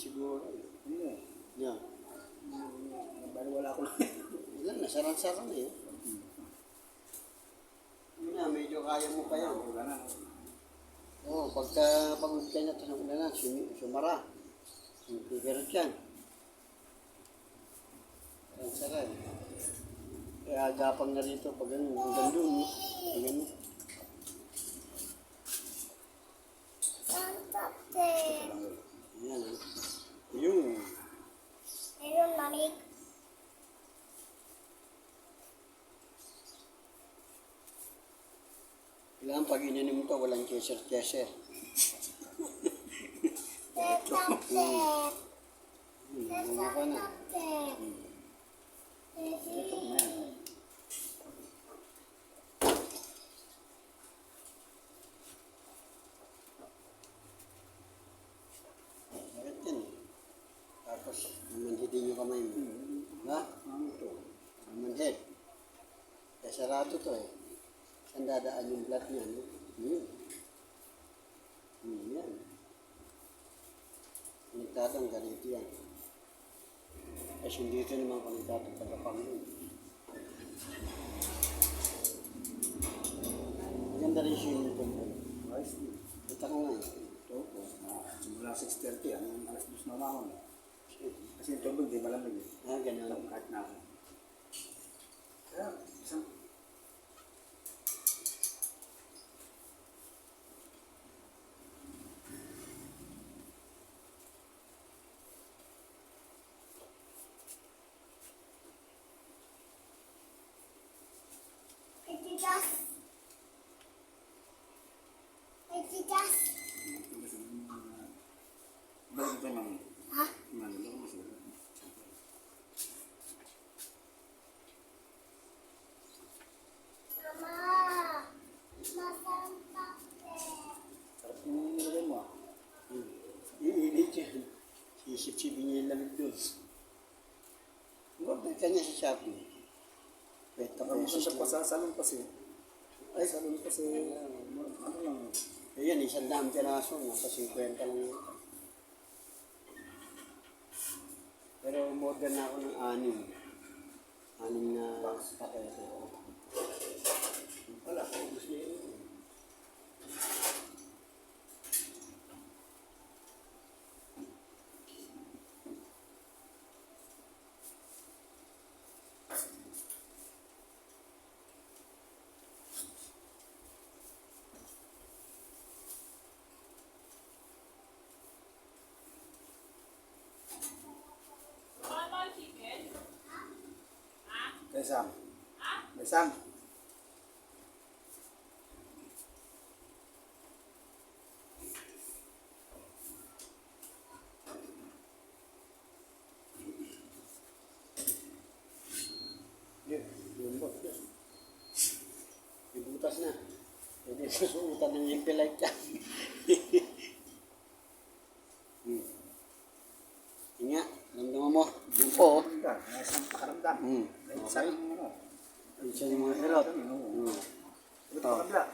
siguro. Ano? Yan. Bali wala ko lang. Yan, nasarang-sarang na yun. Yun na, medyo kaya mo pa yan. Wala na. Oo, pagka pagod ka na, na na, sum- sumara. Piperot yan. Ang sarap. Kaya agapang na rito pag ano, hanggang doon. no? Pag ano. Yan. ah. Yung. Meron manik. Kailangan pag ininom to, walang keser-keser. Tetapte. Hmm, ano ka na. Ito na? Tapos, namanhidin yung kamay mo. Ha? Ano ito? Namanhid. Eh, sarado to eh. Saan dadaan yung blood niya, no? Yun. Hmm, yan. Konektadong ganito yan. Kasi hindi ito naman konektadong tagapang yun. Maganda rin swimming pool ko. Ayos din. Kita ko nga eh. Ito po. Simula 6.30. Ano yung alas 2 na umahon. Kasi yung tubig, di malamig. eh. Ah, ganun. Kahit na ako. Kaya, isang Naman. Ha? Ko sila. Mama. Masarap tapte. Sarap yung nilagay mo ah. Hmm. Iinit yan. Sisip-sipin niya yung lamig doon. Order ka niya sa Shopee. Pweta Tapos pesos sa lang. pasasalon kasi. Ay, salon kasi. Ano lang. Ayan, isang daan piraso. Nasa 50 lang yun. Pero umorder na ako ng anim. Anim na pakete. Wala Kay Sam. Kay Sam. Yun, yun ba? May butas na. Pwede susuutan ng yung light ka. hmm. Yun nga, ramdaman mo. Yun po. oh. Ka, may isang pakaramdam. Hmm. May isang ano. Siya yung mga. Oo. Hmm. Na.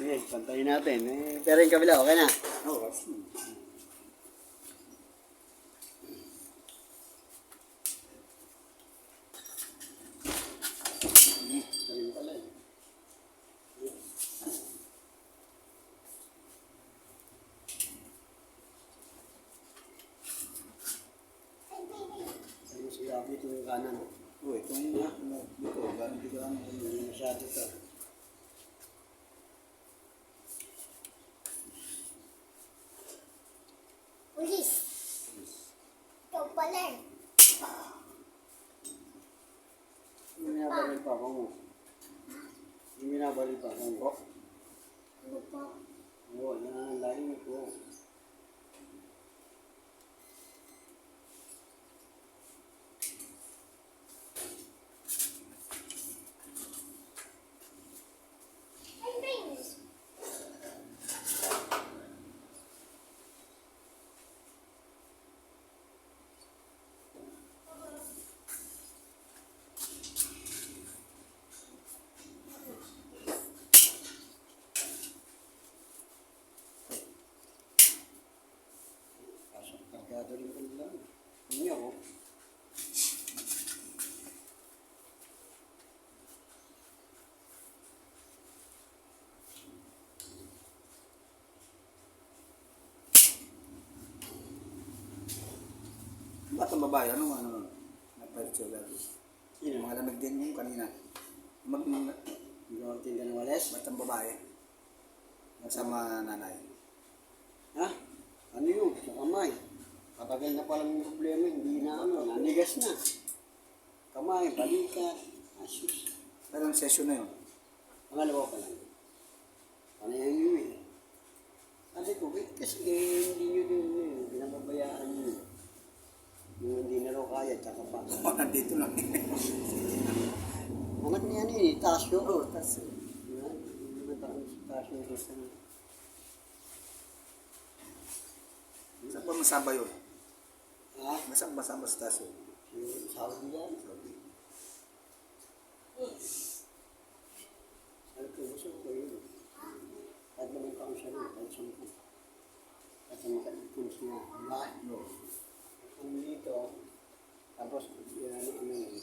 Sige, pantayin natin. Eh, pero yung kabila, okay na. Oo, kasi. Ayun pala eh. Ayun si Abby ito yung kanan. Oo, ito ano, dito. Galing dito ano. Hindi masyado to. Pulis. Ikaw pala. eh. Yung minabaril pa ako mo. Yung minabaril pa ako mo. Ano po? Oo, yan ang lalim ko. Ay, Prince. Sarado rin ko nila. Hindi ako. Batang babae, ano, ano, napalit sila. Sino? Mga lamig din yung kanina. Mag, Hindi ako tinda ng walis. batang babae. Kasama nanay. Ha? Ano yun? Sa kamay. Katagal na palang yung problema, hindi na ano, nanigas na. Kamay, balikat, asus. Anong session na yun? Pangalawa pa lang. Panayan nyo eh. Sabi ko, wait kasi eh, hindi nyo din eh, binababayaan nyo. Yung hindi na raw kaya, tsaka pa. Oh, nandito lang. Anak niya ni eh, Tasyo. Oo, oh, Tasyo. Yan, yung mga taon si Tasyo dito sa... Saan ba masaba yun? Ha? Masang masama sa taso. Yung Saudi yan. Sabi ko, gusto ko yun. Kahit naman ka ang siya rin, kahit saan ko. Kahit naman ka ang pulis niya. Diba? No. Kung dito, tapos, yan ano, ano yun.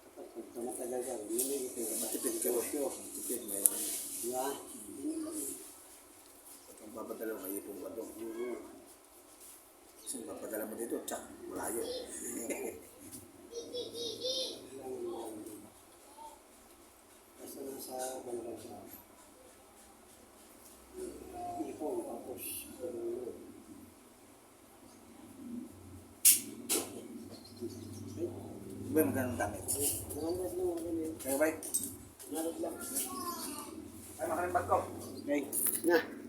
Kapag pag tumatagal ka, yun yung ito. Matipid ka ba? Matipid. May Diba? Yun lang. kung papadala mo, ipong ka doon. Oo. Kasi papadala mo dito, tsak, malayo. Basta nasa banda sa ipon, tapos Ba, magkano damit? Nangat lang yun. Kaya ba? Nangat lang. Ay, makalimbat ko. Okay. Na.